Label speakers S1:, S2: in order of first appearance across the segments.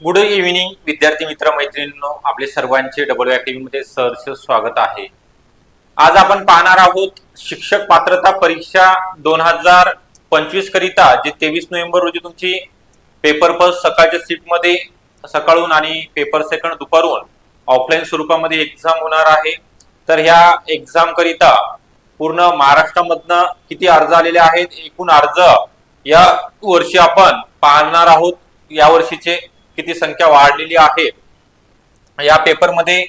S1: Good evening विद्यार्थी मित्र मैत्रिणींनो. आपले सर्वांचे डबल अकॅडमी मध्ये सहर्ष स्वागत आहे. आज आपण पाहणार आहोत शिक्षक पात्रता परीक्षा दोन हजार पंचवीस करिता जे तेवीस नोव्हेंबर रोजी तुमची पेपर फर्स्ट सकाळच्या सीटमध्ये सकाळून आणि पेपर सेकंड दुपारून ऑफलाईन स्वरूपामध्ये एक्झाम होणार आहे. तर ह्या एक्झाम करिता पूर्ण महाराष्ट्रामधनं किती अर्ज आलेले आहेत? एकूण अर्ज या वर्षी आपण पाहणार आहोत. या वर्षीचे किती संख्या वाढलेली आहे या पेपरमध्ये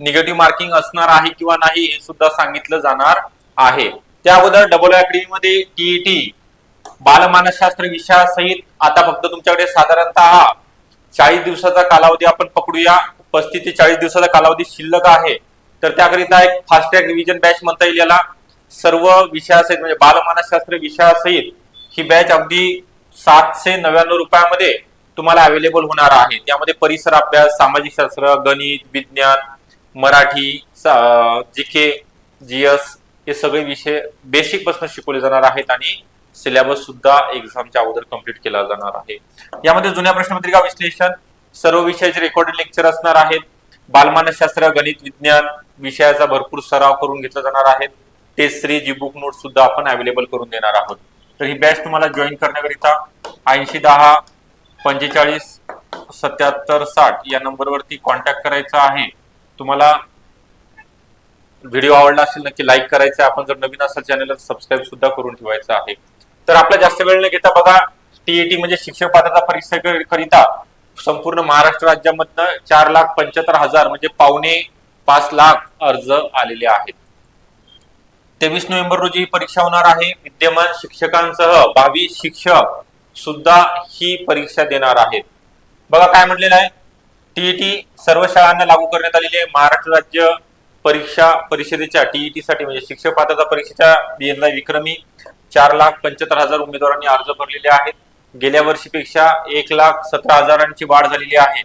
S1: निगेटिव्ह मार्किंग असणार आहे किंवा नाही हे सुद्धा सांगितलं जाणार आहे. त्या अगोदर डबलमध्ये टीईटी बालमानसशास्त्र विषयासहित आता फक्त तुमच्याकडे साधारणतः चाळीस दिवसाचा कालावधी आपण पकडूया. पस्तीस ते चाळीस दिवसाचा कालावधी शिल्लक आहे. तर त्याकरिता एक फास्ट ट्रॅक रिव्हिजन बॅच म्हणता येईल याला. सर्व विषयासहित म्हणजे बालमानसशास्त्र विषयासहित ही बॅच अगदी सातशे नव्याण्णव रुपयामध्ये तुम्हाला अवेलेबल होणार आहे. त्यामध्ये परिसर अभ्यास सामाजिक शास्त्र गणित विज्ञान मराठी जीके जीएस हे सगळे विषय बेसिकपासून शिकवले जाणार आहेत आणि सिलेबस सुद्धा एक्झामच्या अगोदर कंप्लीट केला जाणार आहे. यामध्ये जुन्या प्रश्नपत्रिका विश्लेषण सर्व विषयाचे रेकॉर्डेड लेक्चर असणार आहेत. बालमानसशास्त्र गणित विज्ञान विषयाचा भरपूर सराव करून घेतला जाणार आहे. टेस्ट सिरीज जी बुक नोट सुद्धा आपण अवेलेबल करून देणार आहोत. तर ही बॅच तुम्हाला जॉईन करण्याकरिता ऐंशी दहा पंचेचाळीस सत्याहत्तर साठ या नंबरवरती कॉन्टॅक्ट करायचा आहे. तुम्हाला व्हिडिओ आवडला असेल नक्की लाईक करायचं आहे. आपण जर नवीन असाल चॅनलला सबस्क्राईब सुद्धा करून ठेवायचं आहे. तर आपला जास्त वेळ न घेता बघा टीईटी म्हणजे शिक्षक पात्रता परीक्षेकरिता संपूर्ण महाराष्ट्र राज्यामधनं चार लाख पंच्याहत्तर हजार म्हणजे पावणे पाच लाख अर्ज आलेले आहेत. तेवीस नोव्हेंबर रोजी ही परीक्षा होणार आहे. विद्यमान शिक्षकांसह भावी शिक्षक सुद्धा ही परीक्षा देणार आहेत. बघा काय म्हटलेलं आहे? टीईटी सर्व शाळांना लागू करण्यात आलेली आहे. महाराष्ट्र राज्य परीक्षा परिषदेच्या टीईटी साठी म्हणजे शिक्षक पात्रता परीक्षेच्या यंदा विक्रमी चार लाख पंच्याहत्तर हजार उमेदवारांनी अर्ज भरलेले आहेत. गेल्या वर्षीपेक्षा एक लाख सतरा हजारांची वाढ झालेली आहे.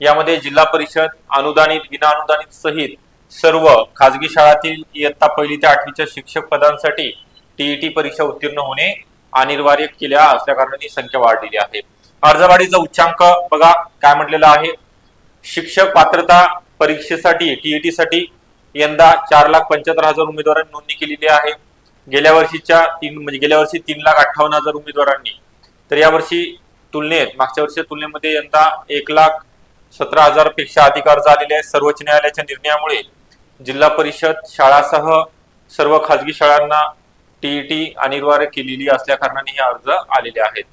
S1: यामध्ये जिल्हा परिषद अनुदानित विना अनुदानित सहित सर्व खाजगी शाळातील इयत्ता पहिली ते आठवीच्या शिक्षक पदांसाठी टीईटी परीक्षा उत्तीर्ण होणे अनिवार्य केल्या असल्या कारणाने संख्या वाढलेली आहे. अर्जवाढीचा उच्चांक बघा काय म्हटलेलं आहे? शिक्षक पात्रता परीक्षेसाठी टीईटी साठी यंदा चार लाख पंच्याहत्तर हजार उमेदवारांनी नोंदणी केलेली आहे. गेल्या वर्षीच्या तीन म्हणजे गेल्या वर्षी तीन लाख अठ्ठावन्न हजार उमेदवारांनी. तर यावर्षी तुलनेत मागच्या वर्षी तुलनेमध्ये यंदा एक लाख सतरा हजारपेक्षा अधिक अर्ज आलेले आहेत. सर्वोच्च न्यायालयाच्या निर्णयामुळे जिल्हा परिषद शाळासह सर्व खाजगी शाळांना टीईटी अनिवार्य केलेली असल्या कारणाने हे अर्ज आलेले आहेत.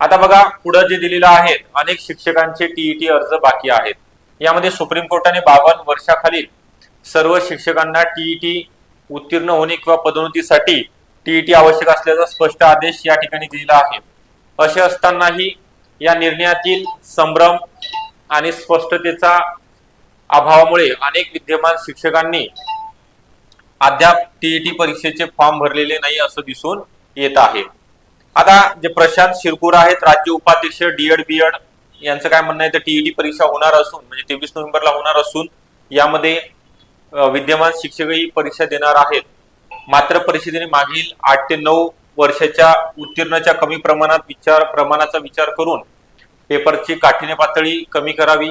S1: आता बघा पुढे जे दिलेलं आहे अनेक शिक्षकांचे टीईटी अर्ज बाकी आहेत. यामध्ये सुप्रीम कोर्टाने बावन्न वर्षाखालील सर्व शिक्षकांना टीईटी उत्तीर्ण होणे किंवा पदोन्नतीसाठी टीईटी आवश्यक असल्याचा स्पष्ट आदेश या ठिकाणी दिलेला आहे. असे असतानाही या निर्णयातील संभ्रम आणि स्पष्टतेचा अभावामुळे अनेक विद्यमान शिक्षकांनी अद्याप टीईटी परीक्षेचे फॉर्म भरलेले नाही असं दिसून येत आहे. आता जे प्रशांत शिरपूर आहेत राज्य उपाध्यक्ष डीएड बीएड यांचं काय म्हणणं आहे तर टीईटी परीक्षा होणार असून म्हणजे तेवीस नोव्हेंबरला होणार असून यामध्ये विद्यमान शिक्षकही परीक्षा देणार आहेत. मात्र परिषदेने मागील आठ ते नऊ वर्षाच्या उत्तीर्णाच्या कमी प्रमाणात विचार प्रमाणाचा विचार करून पेपरची काठीण्य पातळी कमी करावी.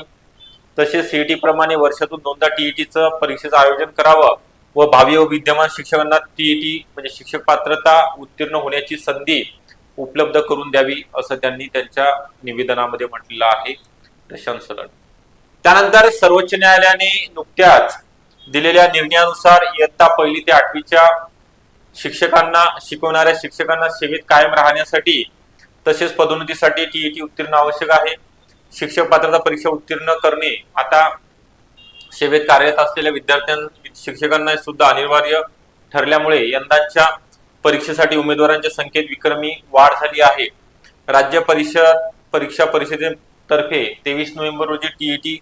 S1: तसेच सीईटी प्रमाणे वर्षातून दोनदा टीईटीचं परीक्षेचं आयोजन करावं. व भावी व विद्यमान शिक्षकांना टीईटी म्हणजे शिक्षक पात्रता उत्तीर्ण होण्याची संधी उपलब्ध करून द्यावी असं त्यांनी त्यांच्या निवेदनामध्ये म्हटलेलं आहे. प्रशांत त्यानंतर सर्वोच्च न्यायालयाने नुकत्याच दिलेल्या निर्णयानुसार इयत्ता पहिली ते आठवीच्या शिक्षकांना शिकवणाऱ्या शिक्षकांना सेवेत कायम राहण्यासाठी तसेच पदोन्नतीसाठी टीईटी उत्तीर्ण आवश्यक आहे. शिक्षक पात्रता परीक्षा उत्तीर्ण करणे आता सेवेत कार्यरत असलेल्या विद्यार्थ्यां शिक्षकांना सुद्धा अनिवार्य ठरल्यामुळे यंदाच्या परीक्षेसाठी उमेदवारांच्या संख्येत विक्रमी वाढ झाली आहे. राज्य परिषद परीक्षा परिषदेतर्फे तेवीस नोव्हेंबर रोजी टीईटी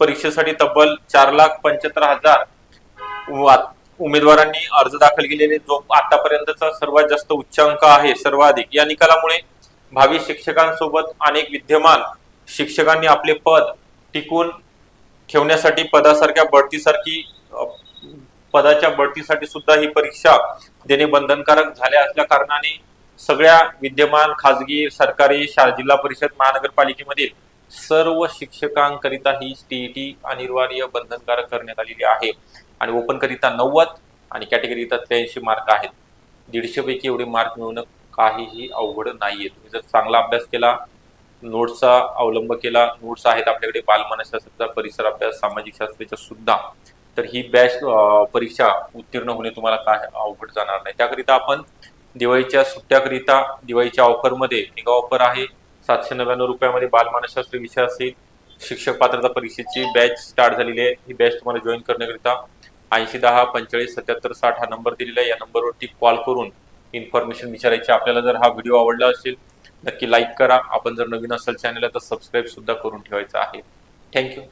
S1: परीक्षेसाठी तब्बल चार लाख पंच्याहत्तर हजार उमेदवारांनी अर्ज दाखल केलेले जो आतापर्यंतचा सर्वात जास्त उच्चांक आहे सर्वाधिक. या निकालामुळे भावी शिक्षकांसोबत अनेक विद्यमान शिक्षकांनी आपले पद टिकून ठेवण्यासाठी पदासारख्या बढतीसारखी पदाच्या बढतीसाठी सुद्धा ही परीक्षा देणे बंधनकारक झाल्या असल्या कारणाने सगळ्या विद्यमान खाजगी सरकारी शाळा जिल्हा परिषद महानगरपालिकेमधील सर्व शिक्षकांकरिता ही टीईटी अनिवार्य बंधनकारक करण्यात आलेली आहे. आणि ओपन करिता नव्वद आणि कॅटेगरीता त्र्याऐंशी मार्क आहेत. दीडशे पैकी एवढे मार्क मिळवणं काहीही अवघड नाहीये. तुम्ही जर चांगला अभ्यास केला नोट्सचा अवलंब केला नोट्स आहेत आपल्याकडे बालमानसशास्त्राचा परिसर अभ्यास सामाजिक शास्त्राचा सुद्धा. तर ही बॅच परीक्षा उत्तीर्ण होणे तुम्हाला काय अवघड जाणार नाही. त्याकरिता आपण दिवाळीच्या सुट्ट्याकरिता दिवाळीच्या ऑफरमध्ये मेगा ऑफर आहे. सातशे नव्याण्णव रुपयामध्ये बालमानसशास्त्र विषय असेल. शिक्षक पात्रता परीक्षेची बॅच स्टार्ट झालेली आहे. ही बॅच तुम्हाला जॉईन करण्याकरिता ऐंशी दहा पंचेचाळीस सत्याहत्तर साठ हा नंबर दिलेला आहे. या नंबरवरती कॉल करून इन्फॉर्मेशन विचारायची आपल्याला जर हा व्हिडिओ आवडला असेल नक्की लाईक करा. आपण जर नवीन असेल चॅनलला तर सबस्क्राईब सुद्धा करून ठेवायचं आहे. थँक्यू